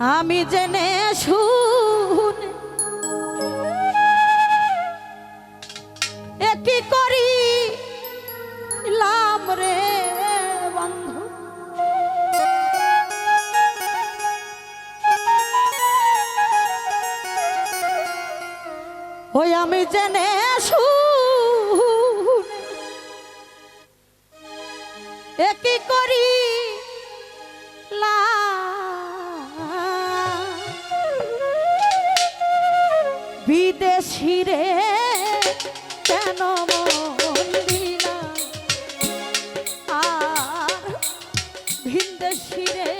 আমি জেনে শুনে এ কি করি লাম রে বন্ধু। ওই আমি জেনে শুনে এ কি করি লা ভিনদেশি শিরে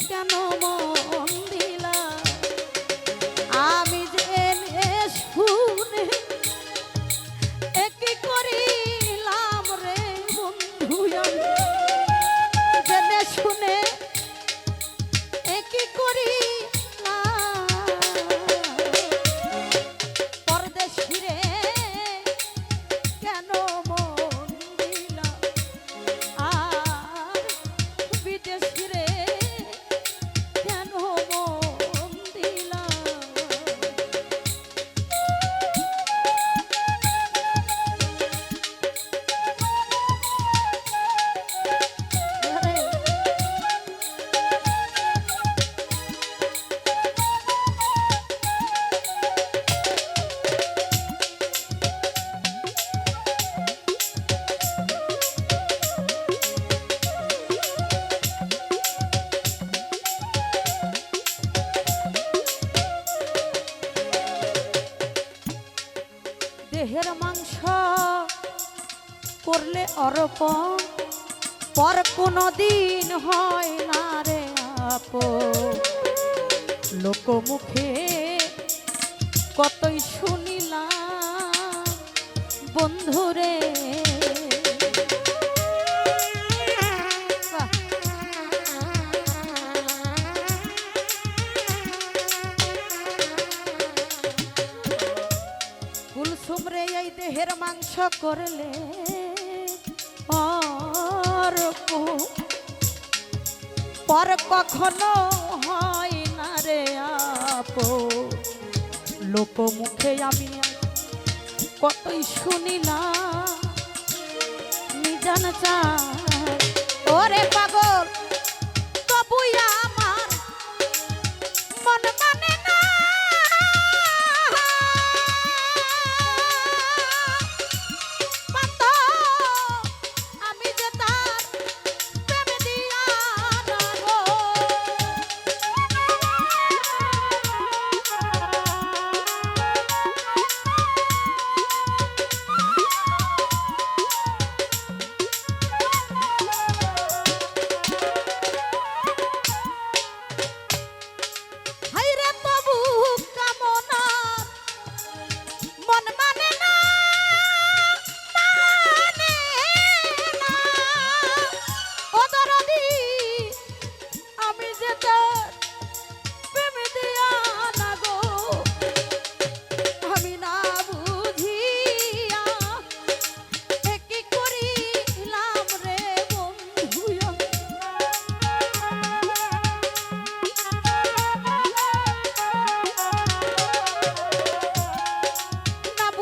কেন মন দেহের মাংস করলে অরপ পর কোনো দিন হয় না রে আপ লোকমুখে কতই শুনিলাম, বন্ধুরে করলে পর কখনো হয় না রে আপ। লোক মুখে আমি কতই শুনিলাম, নিজান চায় ওরে পাগল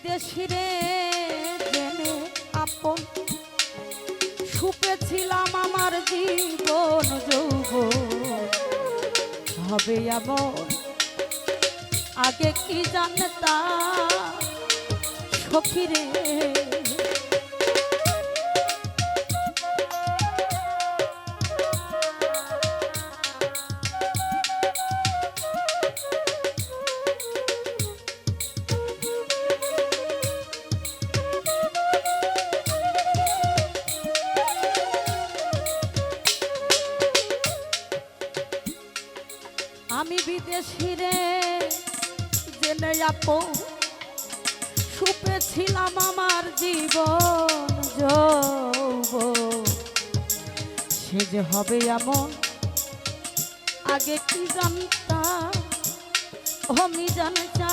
বাবা বিদেশিরে জেনে আপন। সুপেছিলাম আমার জীবন যৌব হবে এমন আগে কি জানতা সখিরে আমি বিদেশি রে, জেনে আপো। সুপে ছিলাম আমার জীবন যৌব সে যে হবে এমন, আগে কি জানতাম? আমি জানতা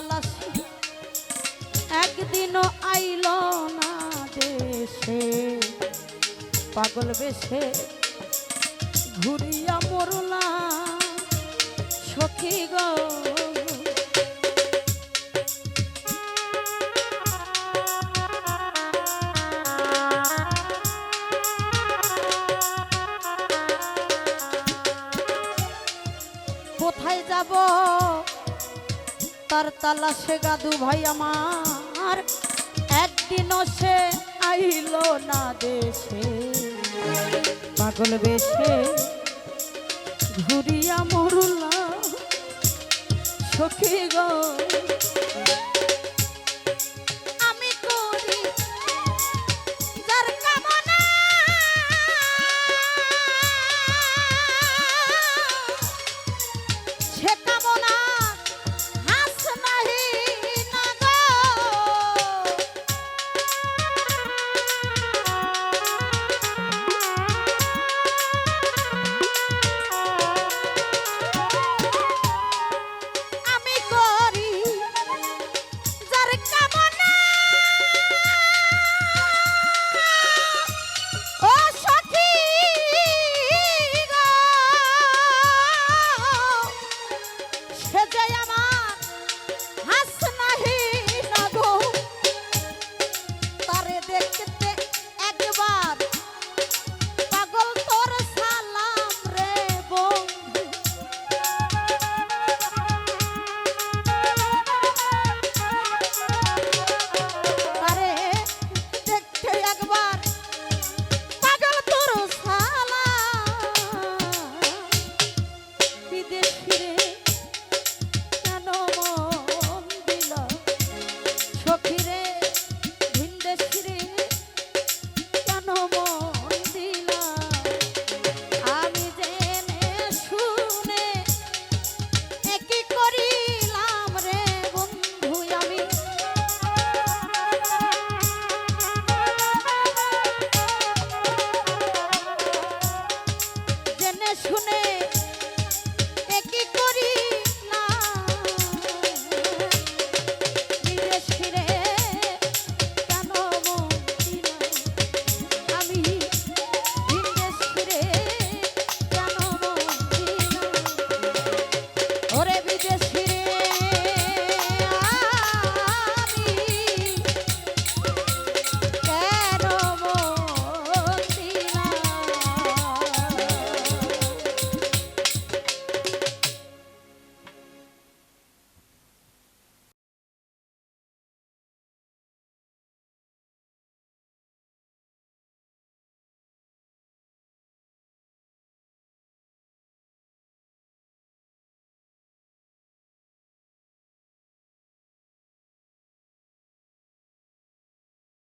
তার একদিনও আইল না দেশে পাগল বেশে ঘুরিয়া মরলা সখী গো তালাশে গাদু ভাই আমার। একদিনও সে আইল না দেশে। পাগল বেশে ঘুরিয়া মরুলা। সখী গো देखते